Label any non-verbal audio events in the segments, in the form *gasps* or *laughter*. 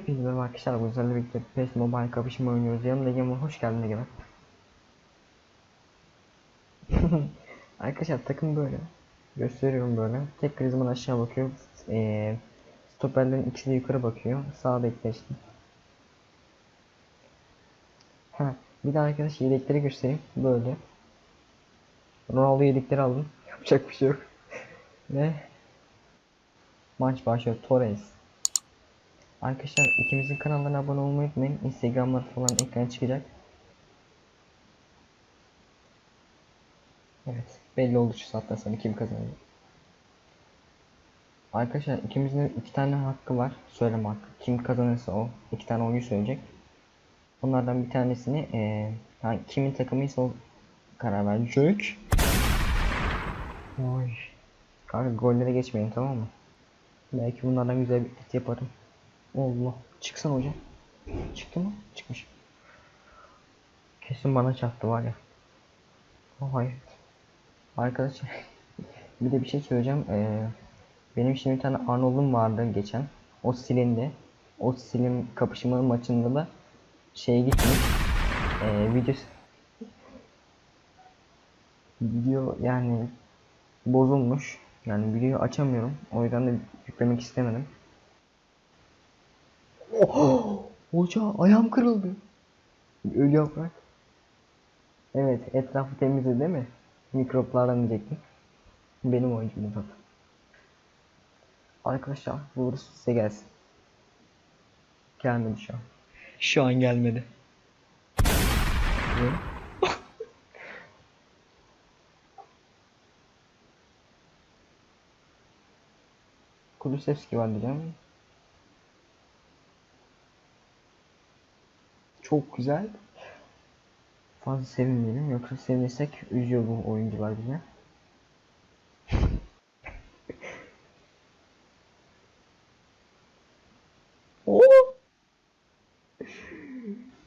Hepinize merhaba arkadaşlar. Bu yüzden birlikte PES Mobile kapışma oynuyoruz. Yanımda Egemen hoş geldin Egemen. *laughs* arkadaşlar takım böyle. Gösteriyorum böyle. Tek krizman aşağı bakıyor. Ee, stoperlerin ikisi de yukarı bakıyor. Sağ bekle işte. Ha, bir de arkadaş yedekleri göstereyim. Böyle. Ronaldo yedekleri aldım. *laughs* Yapacak bir şey yok. Ve maç başlıyor. Torres. Arkadaşlar ikimizin kanallarına abone olmayı unutmayın. Instagramlar falan ekrana çıkacak. Evet. Belli oldu şu saatten sonra kim kazanıyor. Arkadaşlar ikimizin iki tane hakkı var. Söyleme hakkı. Kim kazanırsa o. iki tane oyuncu söyleyecek. Bunlardan bir tanesini eee yani kimin takımıysa o karar verecek. Oy. Kanka gollere geçmeyin tamam mı? Belki bunlardan güzel bir yaparım. Allah. Çıksana hocam. Çıktı mı? Çıkmış. Kesin bana çarptı var ya. Oh, hayır. Arkadaşlar *laughs* bir de bir şey söyleyeceğim. Ee, benim şimdi bir tane Arnold'um vardı geçen. O silindi. O silim kapışma maçında da şey gitmiş. Ee, video video yani bozulmuş. Yani videoyu açamıyorum. O yüzden de yüklemek istemedim. Oh! *gasps* Hoca ayağım kırıldı. Ölü yaprak. Evet etrafı temizdi değil mi? Mikroplardan diyecektim. Benim oyuncum zaten. Arkadaşlar buluruz size gelsin. Gelmedi şu an. Şu an gelmedi. Ne? Kulusevski var diyeceğim. Çok güzel. Fazla sevinmeyelim yoksa sevinirsek üzüyor bu oyuncular bize. *laughs* Oo!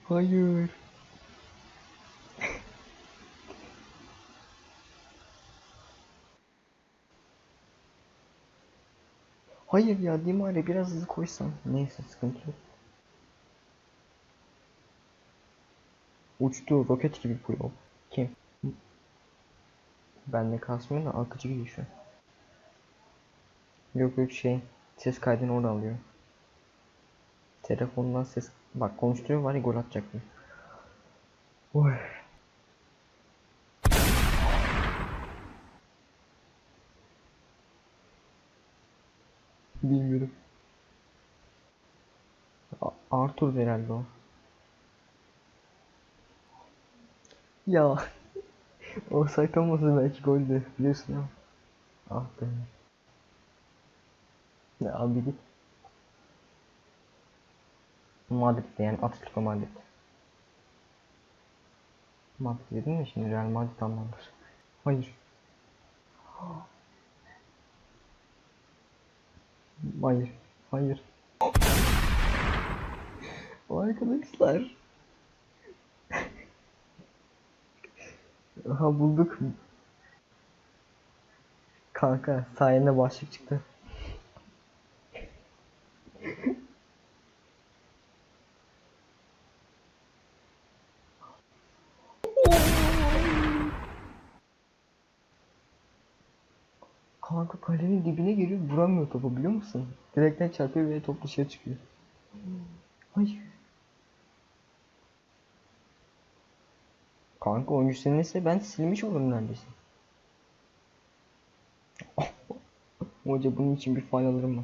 Hayır. *laughs* Hayır ya Dimare biraz hızlı koysan. Neyse sıkıntı yok. Uçtu roket gibi bu yol. Kim? Bende kasmıyor da akıcı gibi şu. Yok yok şey ses kaydını orada alıyor. Telefondan ses bak konuşturuyor var ya gol atacak mı? Oy. Bilmiyorum. Arthur herhalde o. Ya. *laughs* Offside olmasa belki goldü biliyorsun ama. Ah be. Ya abi git. Madrid'de yani Atletico Madrid. Madrid dedim mi şimdi Real Madrid anlamdır. Hayır. Hayır. Hayır. Arkadaşlar. Aha bulduk. Kanka sayende başlık çıktı. Kanka kalenin dibine geliyor vuramıyor topu biliyor musun? Direkten çarpıyor ve top dışarı çıkıyor. Hayır. Kanka oyuncu silinirse ben silmiş olurum neredeyse. *laughs* Hoca bunun için bir faal alırım mı?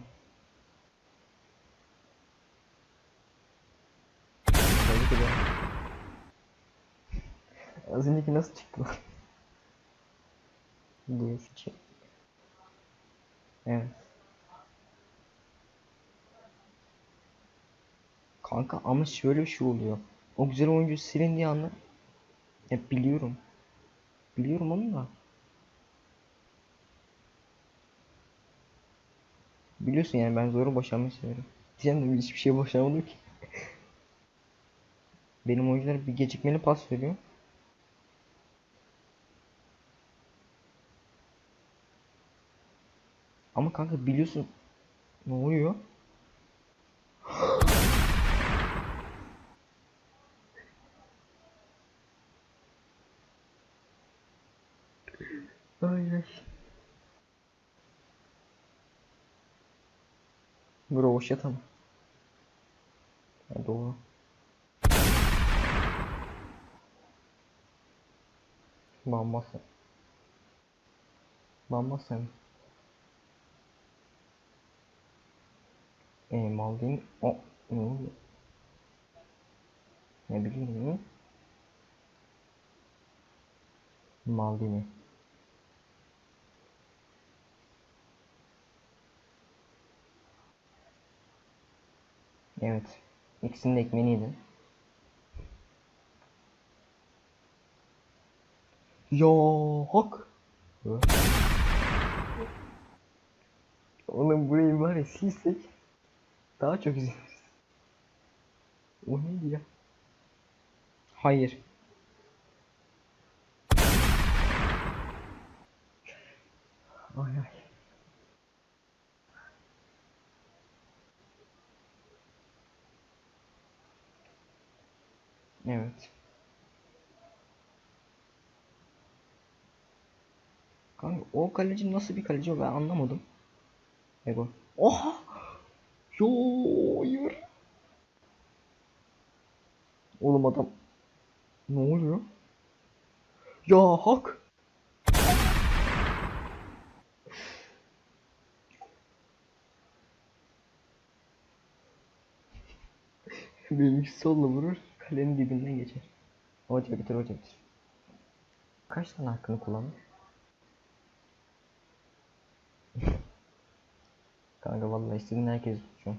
*laughs* Az önceki nasıl çıktı lan? *laughs* Dur çek. Evet. Kanka ama şöyle bir şey oluyor. O güzel oyuncu silindiği anda hep biliyorum. Biliyorum onu da. Biliyorsun yani ben zoru boşanmayı severim. Diyeceğim de hiçbir şey boşanmadım ki. *laughs* Benim oyuncular bir gecikmeli pas veriyor. Ama kanka biliyorsun ne oluyor? Ay ay. Bro boş yat ama. Ha, doğru. Bamba sen. Bamba sen. E mal değil mi? O ne oluyor? Ne bileyim. Mal değil mi? Evet. İkisinin de ekmeğini yedim. Hak. Oğlum burayı var ya silsek daha çok izleniriz. O neydi ya? Hayır. Ay ay. Evet. Kanka o kaleci nasıl bir kaleci o ben anlamadım. Ego. Oha! Yo hayır. Oğlum adam. Ne oluyor? Ya hak. Benimki solla vurur. Kalenin dibinden geçer. Hoca bitir hoca bitir. Kaç tane hakkını kullandın? *laughs* Kanka vallahi istediğin herkes an.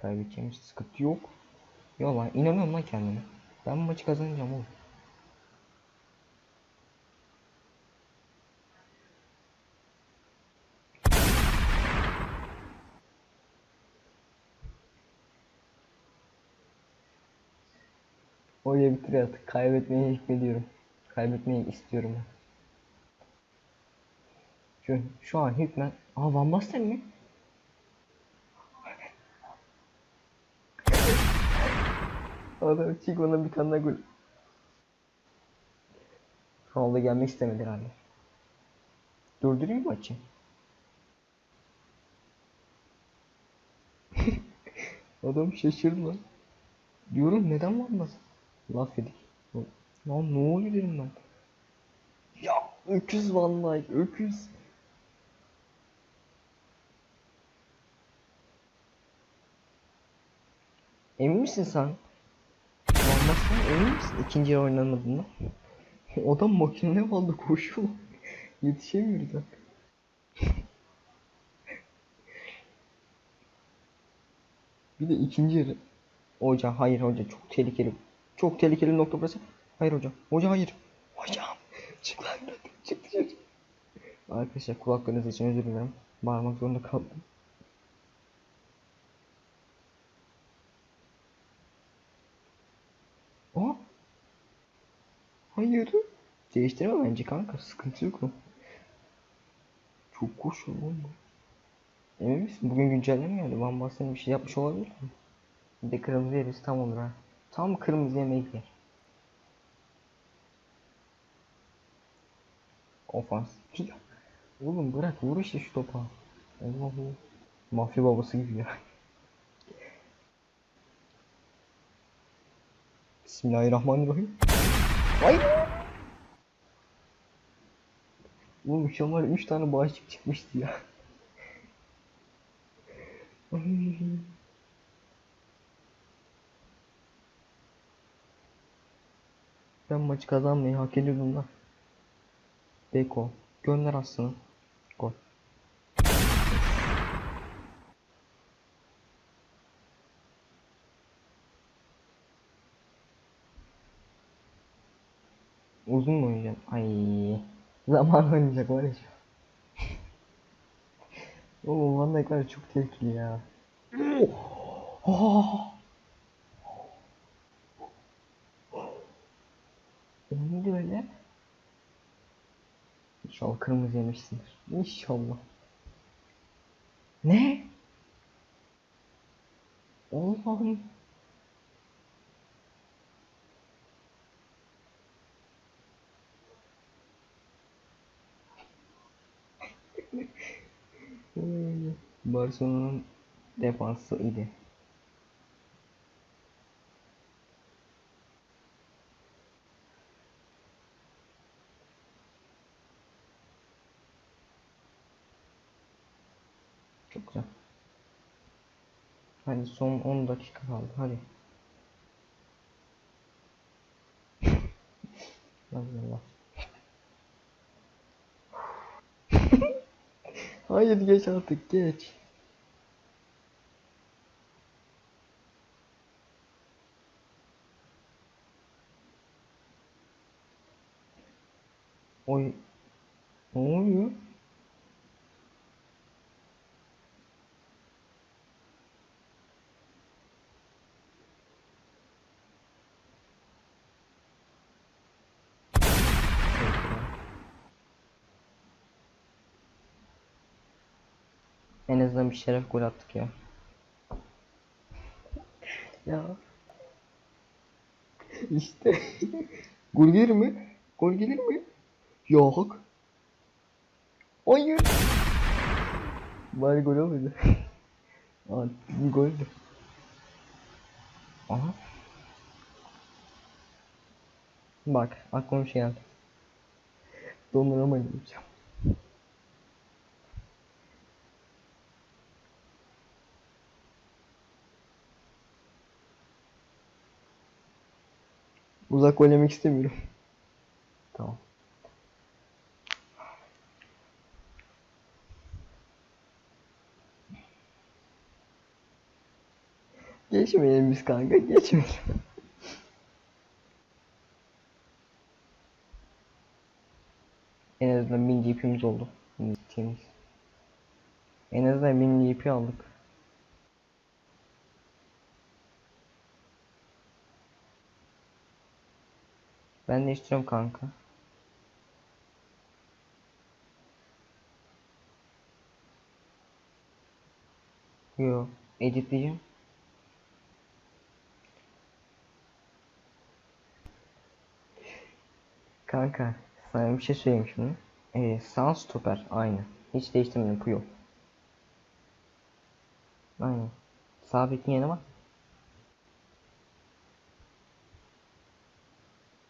Kaybedeceğimiz sıkıntı yok. Yok lan inanıyorum lan kendime. Ben bu maçı kazanacağım oğlum. Oraya bitir artık. Kaybetmeye hükmediyorum. Kaybetmeyi istiyorum. Şu, şu an hükmen... Aa Van Basten mi? Adam ona bir tane gol. Ronaldo gelmek istemedi herhalde. Durdurayım maçı? *laughs* Adam şaşırdı. Diyorum neden Van Basten? Laf yedik. Lan ne oluyor dedim ben. Ya öküz vallahi öküz. Emin misin sen? Vallahi emin misin ikinci yarı oynamadığında? Adam makine aldı koşuyor. *laughs* Yetişemiyoruz ha. Bir de ikinci yarı. Hoca hayır hoca çok tehlikeli. Çok tehlikeli nokta burası. Hayır hocam. Hoca hayır. Hocam. *laughs* Çık lan çık dışarı. Arkadaşlar kulaklarınız için özür dilerim. Bağırmak zorunda kaldım. Aa. Hayır. Değiştirme bence kanka. Sıkıntı yok o. Çok koşuyor oğlum. Emin misin? Bugün güncelleme geldi? Van bir şey yapmış olabilir mi? Bir de kırmızı yeriz tam olur ha. Tam kırmızı yemeği yer. Ofans. Oğlum bırak vur işte şu topa. Allah Allah. Mafya babası gibi ya. Bismillahirrahmanirrahim. Ay! Oğlum şu an var 3 tane bağışık çıkmıştı ya. Ben maçı kazanmayı hak ediyordum da. Beko. Gönder aslında. Gol. Uzun mu oynayacaksın? Ay. Zaman oynayacak var ya. *laughs* Oğlum Van Dijk var ya çok tehlikeli ya. Oh! O Neydi öyle? İnşallah kırmızı yemişsindir. İnşallah. Ne? Allah'ım. *laughs* Barcelona'nın defansı idi. Hadi son 10 dakika kaldı. Hadi. *laughs* Allah. *laughs* Hayır geç artık geç. Oy. Ne oluyor? En azından bir şeref gol attık ya. ya. *laughs* İşte. gol gelir mi? Gol gelir mi? Yok. Hayır. Bari gol olmadı. *laughs* Aa, bir goldü. Aha. Bak aklıma bir şey geldi. Dondurma yiyeceğim. Uzak yemek istemiyorum. Tamam. Geçmeyelim biz kanka, geçmeyelim. En azından 1000 GP'miz oldu. En azından 1000 GP aldık. Ben değiştiriyorum kanka. Yo, editleyeceğim. Kanka, sana bir şey söyleyeyim şimdi. Ee, sağ stoper aynı. Hiç değiştirmedim Puyo. Aynen. Sağ bekin yerine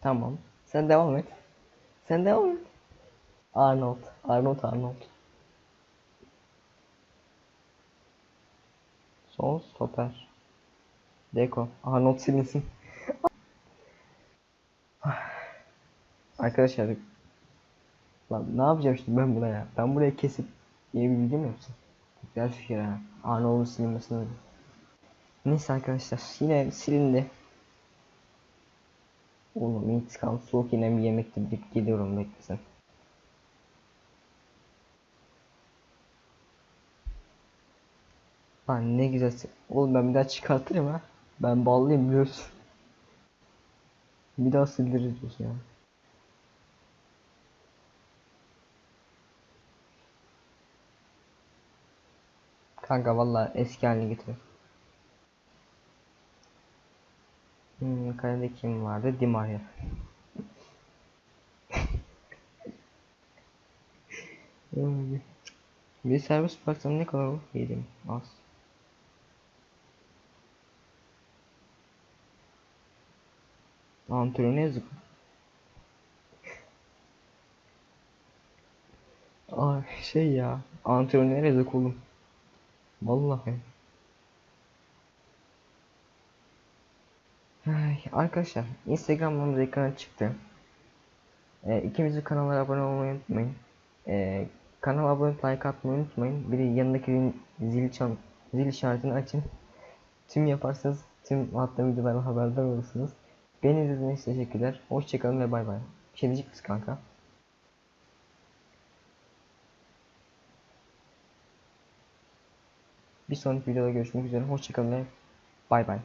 Tamam. Sen devam et. Sen devam et. Arnold. Arnold Arnold. Sol stoper. Deko. Arnold silinsin. *sighs* Arkadaşlar Lan ne yapacağım şimdi ben buna ya? Ben buraya kesip yeni bir mu yapsam? Güzel fikir ha. Arnold'un silinmesini öyle. Neyse arkadaşlar yine silindi. Oğlum intikam soğuk yine bir yemekte gidip geliyorum beklesin. Lan ne güzel. Oğlum ben bir daha çıkartırım ha. Ben ballıyım biliyorsun. Bir daha sildiririz diyorsun ya. Kanka vallahi eski haline getir. Hmm, kalede kim vardı? Di Maria. *laughs* Bir servis baksam ne kadar olur? Yedim. Az. Antrenör ne yazık? Aa şey ya. Antrenör yazık oğlum. Vallahi. Ay, arkadaşlar Instagram'ımız ekrana çıktı. Ee, ikimizin kanallara abone olmayı unutmayın. Ee, kanala abone olup like atmayı unutmayın. Bir de yanındaki zil çan zil işaretini açın. Tüm yaparsanız tüm attığım videolardan haberdar olursunuz. Beni izlediğiniz için teşekkürler. Hoşçakalın ve bay bay. Bir şey diyecek misin kanka? Bir sonraki videoda görüşmek üzere. Hoşçakalın ve bay bay.